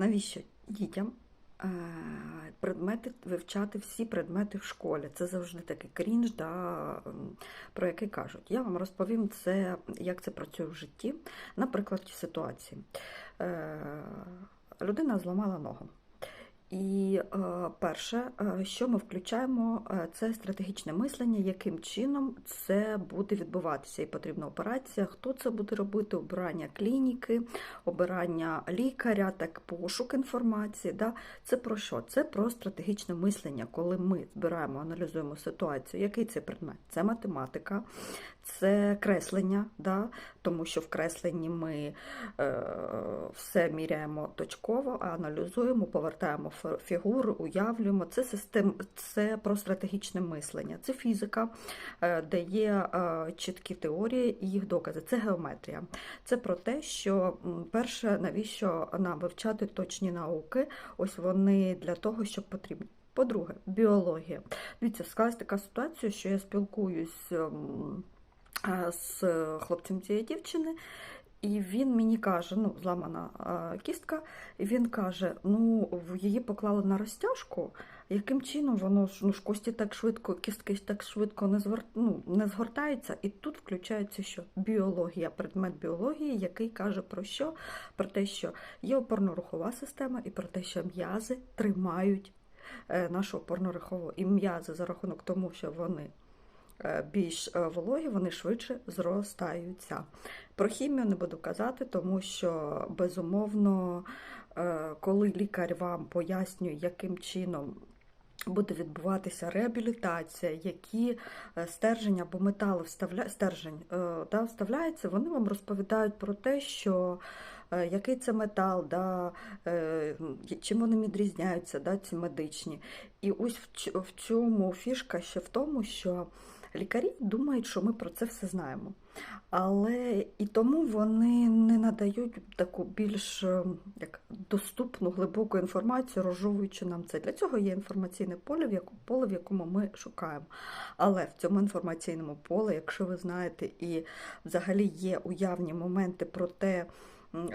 навіщо дітям е, предмети вивчати всі предмети в школі? Це завжди такий крінж, да, про який кажуть. Я вам розповім це, як це працює в житті. Наприклад, в ситуації. Е, Людина зламала ногу. І е, перше, е, що ми включаємо, е, це стратегічне мислення, яким чином це буде відбуватися. І потрібна операція, хто це буде робити, обирання клініки, обирання лікаря, так пошук інформації. Да? Це про що? Це про стратегічне мислення, коли ми збираємо, аналізуємо ситуацію. Який це предмет? Це математика, це креслення, да? тому що в кресленні ми е, все міряємо точково, аналізуємо, повертаємо фігуру, уявлюємо. Це систем, це про стратегічне мислення, це фізика, е, де є е, чіткі теорії і їх докази. Це геометрія. Це про те, що перше, навіщо нам вивчати точні науки? Ось вони для того, щоб потрібні. По-друге, біологія. Дивіться, склалась така ситуація, що я спілкуюсь ем, з хлопцем цієї дівчини, і він мені каже: ну, зламана кістка, і він каже: ну, її поклали на розтяжку. Яким чином воно ж ну ж кості так швидко, кістки так швидко не звер... ну, не згортаються, і тут включається що біологія, предмет біології, який каже про що? Про те, що є опорно-рухова система, і про те, що м'язи тримають е, нашу опорно-рухову. І м'язи за рахунок тому, що вони е, більш е, вологі, вони швидше зростаються. Про хімію не буду казати, тому що безумовно, е, коли лікар вам пояснює, яким чином буде відбуватися реабілітація, які е, стержень або метали вставля... стержень е, да, вставляється, вони вам розповідають про те, що е, який це метал, да, е, чим вони відрізняються, да, ці медичні. І ось в ч- в цьому фішка ще в тому, що лікарі думають, що ми про це все знаємо. Але і тому вони не надають таку більш е, як доступну глибоку інформацію, розжовуючи нам це. Для цього є інформаційне поле, в яку- поле, в якому ми шукаємо. Але в цьому інформаційному полі, якщо ви знаєте, і взагалі є уявні моменти про те,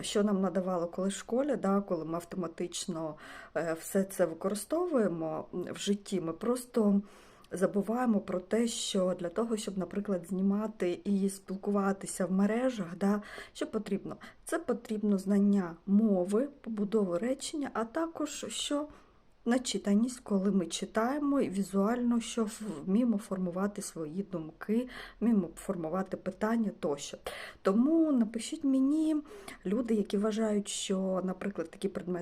що нам надавало колись в школі, да, коли ми автоматично е, все це використовуємо в житті, ми просто забуваємо про те, що для того, щоб, наприклад, знімати і спілкуватися в мережах, да, що потрібно? Це потрібно знання мови, побудови речення, а також що начитаність, коли ми читаємо і візуально, що вміємо формувати свої думки, вміємо формувати питання тощо. Тому напишіть мені люди, які вважають, що, наприклад, такі предмети.